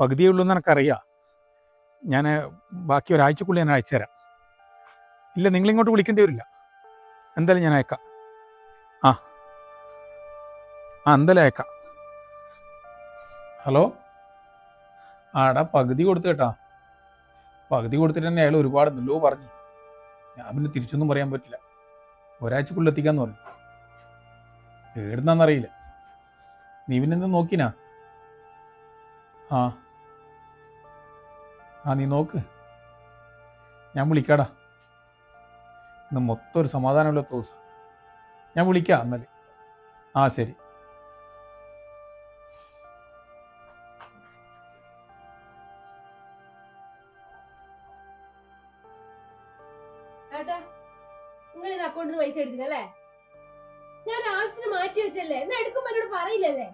പകുതിയേ ഉള്ളൂ എന്ന് എനിക്കറിയാം. ഞാൻ ബാക്കി ഒരാഴ്ചക്കുള്ളിൽ ഞാൻ അയച്ചു തരാം. ഇല്ല നിങ്ങളിങ്ങോട്ട് വിളിക്കേണ്ടി വരില്ല. എന്തായാലും ഞാൻ അയക്കാം. ആ. ആ എന്തായാലും അയക്കാം. ഹലോ? ആടാ പകുതി കൊടുത്തു കേട്ടാ. പകുതി കൊടുത്തിട്ട് തന്നെ അയാൾ ഒരുപാട് നല്ലോ പറഞ്ഞു. ഞാൻ പിന്നെ തിരിച്ചൊന്നും പറയാൻ പറ്റില്ല. ഒരാഴ്ചക്കുള്ളിൽ എത്തിക്കാന്ന് പറഞ്ഞു. ഏടുന്നാന്നറിയില്ല നീ പിന്നെ എന്ത് നോക്കിനാ? ആ. ആ നീ നോക്ക്. ഞാൻ വിളിക്കാടാ. ഇന്ന് മൊത്തം ഒരു സമാധാനമില്ലാത്ത ദിവസം. ഞാൻ വിളിക്കാം എന്നാൽ. ആ ശരി. അക്കൗണ്ടിൽ പൈസ എടുത്തില്ലല്ലേ ഞാൻ ആവശ്യത്തിന് മാറ്റി വെച്ചല്ലേ? എന്നാ എടുക്കുമ്പോ എന്നോട് പറയില്ലല്ലേ?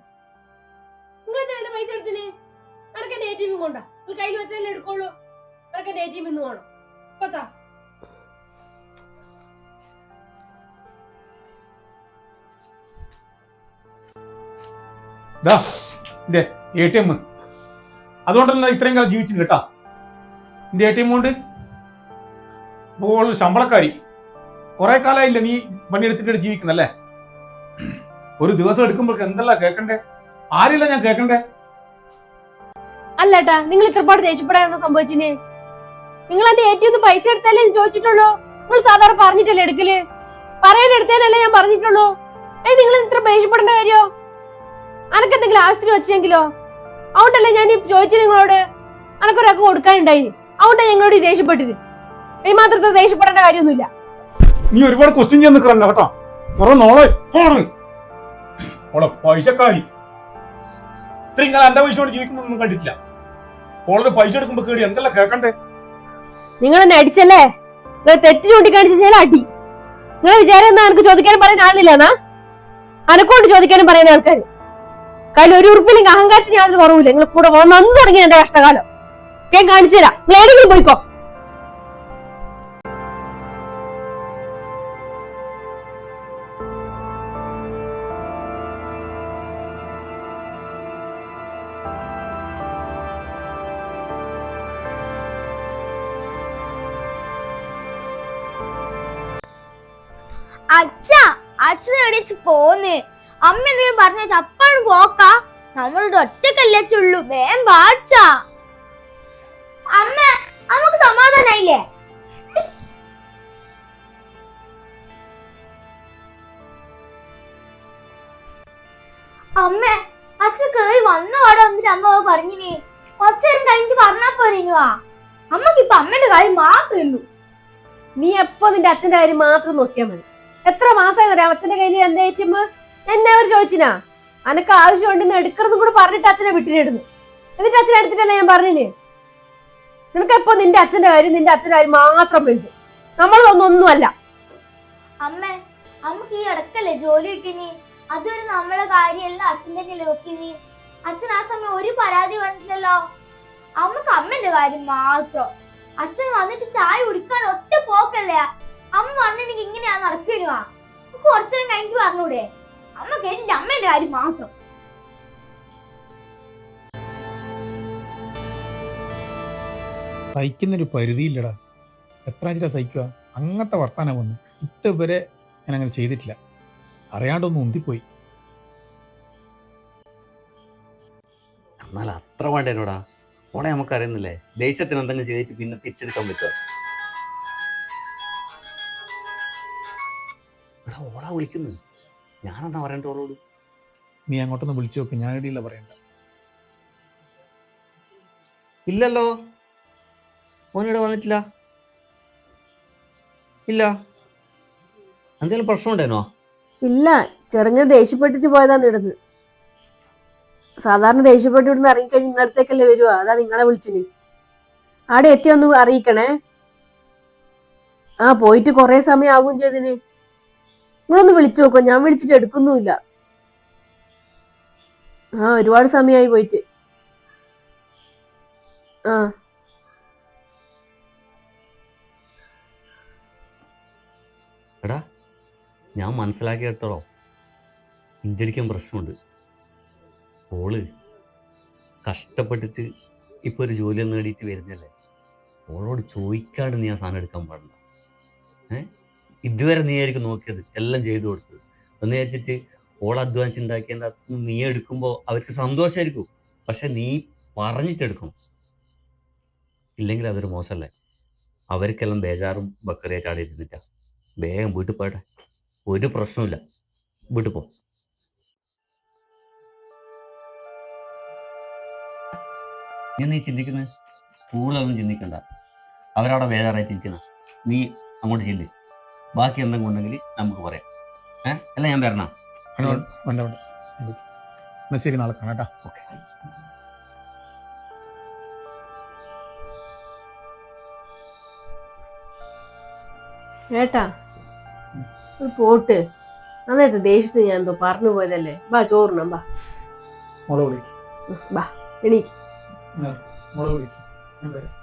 നിങ്ങൾ എന്തിനാ പൈസ എടുത്തിന് ആർക്കെ എം കൊണ്ടാ? നിങ്ങൾ കയ്യിൽ വെച്ചല്ലേ എടുക്കുള്ളൂ. ഇവരൊക്കെ എം ഇന്ന് വേണം. പത്താ ദാ എന്റെ അതുകൊണ്ടല്ല ഇത്രയും കാലം ജീവിച്ചു കേട്ടാ? എന്റെ എ ടി എം കൊണ്ട്? ശമ്പളക്കാരി. കുറെ കാലായില്ല നീ പണിയെടുത്തിട്ട് ജീവിക്കുന്നല്ലേ? ഒരു ദിവസം എടുക്കുമ്പോഴേക്ക് എന്തല്ല കേൾക്കണ്ടേ ആരില്ല ഞാൻ കേൾക്കണ്ടേ അല്ല ഏട്ടാ നിങ്ങൾ ഇത്രപാട് ദേഷ്യപ്പെടാൻ സംഭവിച്ചിന് നിങ്ങൾ എന്റെ ഏറ്റവും പൈസ എടുത്താലേ ചോദിച്ചിട്ടുള്ളൂ? നിങ്ങൾ സാധാരണ പറഞ്ഞിട്ടല്ലേ എടുക്കൽ? പറയാൻ എടുത്തേനല്ലേ ഞാൻ പറഞ്ഞിട്ടുള്ളൂ? ഏ നിങ്ങൾ ഇത്ര ദേഷ്യപ്പെടേണ്ട കാര്യോ? അനക്ക് എന്തെങ്കിലും ആവശ്യത്തിന് വെച്ചെങ്കിലോ? അതുകൊണ്ടല്ലേ ഞാൻ ഈ ചോദിച്ചത് നിങ്ങളോട്? അനക്കൊരാൾക്ക് കൊടുക്കാനുണ്ടായി. അതുകൊണ്ടാണ് ഞങ്ങളോട് ദേഷ്യപ്പെട്ടത്. ഈ മാത്രത്തെ ദേഷ്യപ്പെടേണ്ട കാര്യമൊന്നുമില്ല. നീ ഒരുപാട് ക്വസ്റ്റ്യൻ ചെയ്യാൻ നിൽക്കറല്ല കേട്ടോ. കുറെ നോളെ. പൈസക്കാരി. ഇത്രയും കാലം എന്റെ പൈസ കൊണ്ട് ജീവിക്കുന്നൊന്നും കണ്ടിട്ടില്ല. ഓളൊരു പൈസ എടുക്കുമ്പോ കേടി എന്തല്ല കേക്കണ്ടേ? നിങ്ങൾ എന്നെ അടിച്ചല്ലേ? നിങ്ങൾ തെറ്റ് ചൂണ്ടിക്കാണിച്ചാൽ അടി. നിങ്ങൾ വിചാരം എനിക്ക് ചോദിക്കാനും പറയാൻ ആളില്ല എന്നാ? അനക്കോണ്ട് ചോദിക്കാനും പറയാൻ ആൾക്കാർ കാര്യം ഒരു ഉറുപ്പിലും അഹങ്കാരത്തിന് യാതൊരു കുറവില്ല നിങ്ങൾ കൂടെ വന്നു തുടങ്ങി എന്റെ കഷ്ടകാലം. ഞാൻ കാണിച്ചു തരാം നിങ്ങൾ ഏതെങ്കിലും പോയിക്കോ. അച്ഛ അച്ഛൻ എണീച്ച് പോന്ന്. അമ്മ എന്തെങ്കിലും പറഞ്ഞ അപ്പാണ് പോക്ക. നമ്മളോട് ഒറ്റക്കല്ലേ ചുള്ളു വേം വാച്ച അമ്മ നമുക്ക് സമാധാനായില്ലേ? അമ്മ അച്ഛൻ കേറി വന്ന പാടെ വന്നിട്ട് അമ്മ പറഞ്ഞിനി. കുറച്ചേരം കഴിഞ്ഞിട്ട് പറഞ്ഞാ പോരേനുവാ അമ്മയ്ക്ക് ഇപ്പൊ അമ്മന്റെ കാര്യം മാത്രമേ ഉള്ളൂ. നീ എപ്പോ നിന്റെ അച്ഛന്റെ കാര്യം മാത്രം നോക്കിയാൽ മതി. എത്ര മാസമായി അറിയാം അച്ഛന്റെ കയ്യിൽ എന്താ എം എന്നെ അവർ ചോദിച്ചിനാ? അനക്ക് ആവശ്യമുണ്ടെന്ന് എടുക്കരുതും കൂടെ പറഞ്ഞിട്ട് അച്ഛനെ വിട്ടിനെടുന്നു. എന്നിട്ട് അച്ഛനെ എടുത്തിട്ടല്ല ഞാൻ പറഞ്ഞില്ലേ? നിനക്ക് എപ്പോ നിന്റെ അച്ഛന്റെ കാര്യം നിന്റെ അച്ഛന്റെ കാര്യം മാത്രം വലുത് നമ്മളൊന്നൊന്നുമല്ല അമ്മ അമ്മയ്ക്ക് ഈ ഇടക്കല്ലേ ജോലി കിട്ടിനി അതൊരു നമ്മളെ കാര്യമെല്ലാം അച്ഛന്റെ നോക്കിനി അച്ഛൻ ആ സമയം ഒരു പരാതി വന്നിട്ടില്ലല്ലോ അമ്മയ്ക്ക് അമ്മന്റെ കാര്യം മാത്രം. അച്ഛൻ വന്നിട്ട് ചായ കുടിക്കാൻ ഒറ്റ പോക്കല്ലേ? അമ്മ പറഞ്ഞെനിക്ക് ഇങ്ങനെയാ നടക്കുവാ കുറച്ചു നേരം കഴിഞ്ഞിട്ട് പറഞ്ഞൂടെ? അമ്മയ്ക്ക് എന്റെ അമ്മേന്റെ കാര്യം മാത്രം. സഹിക്കുന്നൊരു പരിധിയില്ലടാ. എത്ര ആഴ്ച സഹിക്കുക അങ്ങനത്തെ വർത്താനം വന്നു ഇതുവരെ ഞാൻ അങ്ങനെ ചെയ്തിട്ടില്ല. അറിയാണ്ടൊന്നും ഉന്തിപ്പോയി. എന്നാൽ അത്ര വേണ്ട എന്നോടാ നമുക്കറിയുന്നില്ലേ? നമുക്ക് അറിയുന്നില്ലേ ദേശത്തിന് എന്തെങ്കിലും ചെയ്തിട്ട് പിന്നെ തിരിച്ചെടുക്കാൻ പറ്റുമോ? എടാ ഓളാ വിളിക്കുന്നു. ഞാനെന്താ പറയണ്ട ഓളോട്? നീ അങ്ങോട്ടൊന്ന് വിളിച്ചു നോക്ക് ഞാൻ ഇടയില്ല പറയണ്ട. ഇല്ലല്ലോ. ഓനിവിടെ വന്നിട്ടില്ല. ഇല്ല. എന്തെങ്കിലും പ്രശ്നമുണ്ടേനോ? ഇല്ല ചെറുങ്ങനെ ദേഷ്യപ്പെട്ടിട്ട് പോയതാണ് ഇടുന്നത് സാധാരണ ദേഷ്യപ്പെട്ട് ഇവിടുന്ന് ഇറങ്ങിക്കഴിഞ്ഞ് ഇന്നലത്തേക്കല്ലേ വരുവാ അതാ നിങ്ങളെ വിളിച്ചിന്. അവിടെ എത്തി ഒന്ന് അറിയിക്കണേ. ആ പോയിട്ട് കുറെ സമയം ആകും ചെയ്തിന്. നിങ്ങളൊന്ന് വിളിച്ചു നോക്കോ. ഞാൻ വിളിച്ചിട്ട് എടുക്കുന്നുമില്ല. ആ ഒരുപാട് സമയമായി പോയിട്ട്. ആ. എടാ ഞാൻ മനസ്സിലാക്കിയെടുത്തോളോ. ഇഞ്ചരിക്കാൻ പ്രശ്നമുണ്ട്. ഓൾ കഷ്ടപ്പെട്ടിട്ട് ഇപ്പൊ ഒരു ജോലി നേടിയിട്ട് വരുന്നല്ലേ? ഓളോട് ചോദിക്കാണ്ട് നീ ആ സാധനം എടുക്കാൻ പാടില്ല. ഏ? ഇതുവരെ നീ ആയിരിക്കും നോക്കിയത് എല്ലാം ചെയ്തു കൊടുത്തത്. എന്ന് വെച്ചിട്ട് ഓൾ അധ്വാനിച്ച് ഉണ്ടാക്കിയതിന്റെ നീ എടുക്കുമ്പോൾ അവർക്ക് സന്തോഷമായിരിക്കും പക്ഷെ നീ പറഞ്ഞിട്ടെടുക്കണം. ഇല്ലെങ്കിൽ അതൊരു മോശമല്ലേ? അവർക്കെല്ലാം ബേജാറും ബക്കറിയായിട്ട് അവിടെ ഇരുന്നിട്ട. വേഗം വീട്ടിൽ പോയട്ടെ ഒരു പ്രശ്നമില്ല വീട്ടിൽ പോ. നീ ചിന്തിക്കുന്നത്? കൂടുതലൊന്നും ചിന്തിക്കണ്ട. അവരവിടെ ബേജാറായിട്ട് ഇരിക്കുന്ന നീ അങ്ങോട്ട് ചിന്തി ബാക്കി എന്തെങ്കിലും ഉണ്ടെങ്കിൽ നമുക്ക് പറയാം. ഏഹ് അല്ല ഞാൻ വരണം? ശരി നാളെ കാണാം കേട്ടോ. ഓക്കെ. ഏട്ടാ ഒരു പോട്ട്. നന്നായിട്ട് ദേഷ്യത്തിൽ ഞാൻ എന്തോ പറഞ്ഞു പോയതല്ലേ? ബാ ചോറിനം ബാ. മുളക് വിളിക്കും. ബാ എണീക്ക്. മുളക് വിളിക്കും. ഞാൻ വരാം.